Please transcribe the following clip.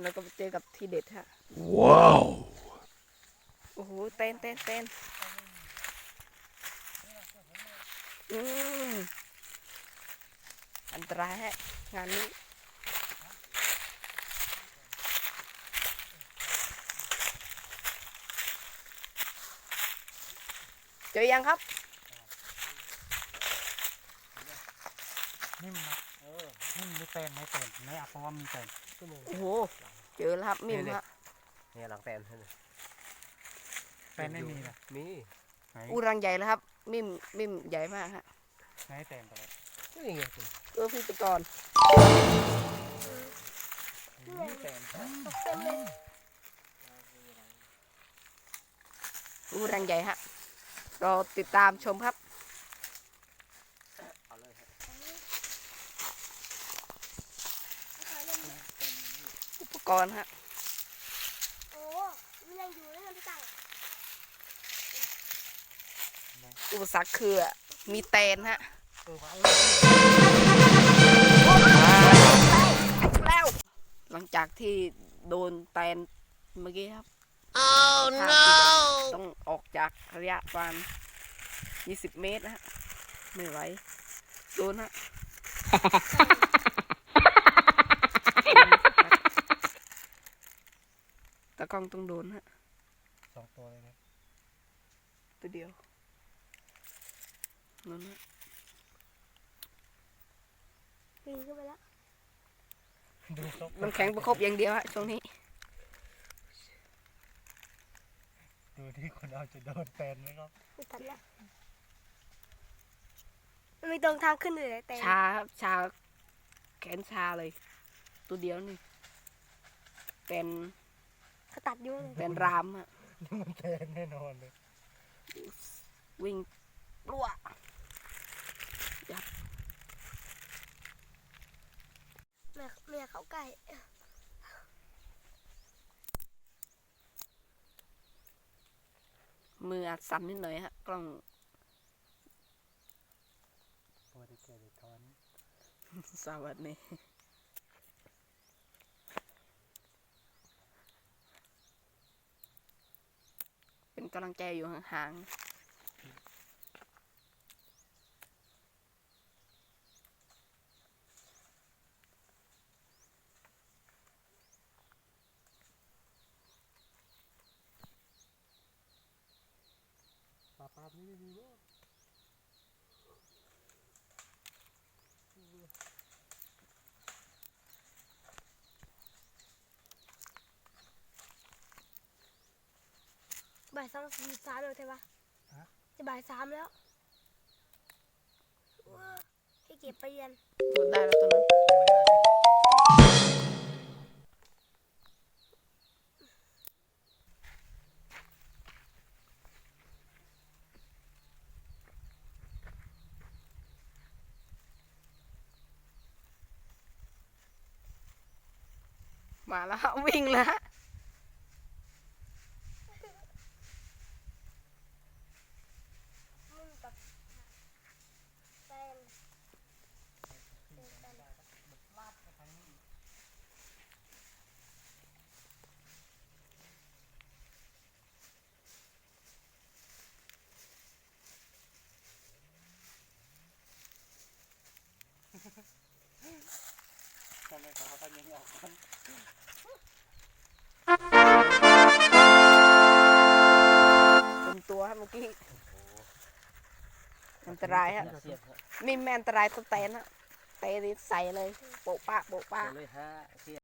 แล้วก็ไปเจอกับทีเด็ดฮะ Wow. โอ้โห เต้นเต้นเต้นอืมอันตรายฮะ งานนี้ เจอยังครับ นิ่มนะเออนิ่มไม่ เป็นไม่เป็นไม่เอาเพราะว่ามีเป็นโอ้โห เจอแล้วครับมิมฮะเนี่ยหลังแตนนั่นน่ะเป็นไม่มีเลยมีไหนอูรังใหญ่แล้วครับ มิมมิมใหญ่มากฮะไหนเป็นไปเลยนี่ไงตัวเออพี่ไปก่อนไม่เป็นอูรังใหญ่ฮะรอติดตามชมครับ เอาเลยฮะ อุป กรณ์ฮะโอ้มันยังอยู่นั่นนะพี่ตังอุปสรรคคือมีแตนฮะเออว่าเออแล้วหลังจากที่โดนแตนเมื่อกี้ครับ oh ต้องออกจากระยะประมาณ20 เมตรนะฮะ ไม่ไหว โดนฮะ ตะกล้องต้องโดนฮะสองตัวเลยนะตัวเดียวนั่นฮะปีนขึ้นไปแล้วดูซบน้ำแข็งประคบอย่างเดียวฮะช่วงนี้ ดูที่คนเอาจะโดนเป็นไหมครับไม่ทันแล้วมันมีตรงทางขึ้นเลยแต่ชาครับชาแขนชาเลย ตัวเดียวนี่เป็น เขาตัดอยู่เลยเป็นรามฮะนี่มันแทนแน่นอนเลยวิ่งรัวแม่แม่เขาใกล้มืออาจสั่นนิดหน่อยฮะกล้องตัวที่เกิดในท้อนสวัสดีเป็น กำลังใจอยู่ห่างๆปลาปลานี่ไม่มีว บ่ายสองสี่สามแล้วใช่ปะจะบ่ายสามแล้วว้าให้เก็บไปเรียนโดนได้แล้วตอนนั้นมาแล้วฮะวิ่งแล้ว เขาเขายังออกกัน เต็มตัวฮะเมื่อกี้ อันตรายฮะ เสียบฮะ มีแมนอันตรายตัวแตนฮะเตะนี่ใส่เลย โปะปะโปะปะ เอาเลยฮะเสียบ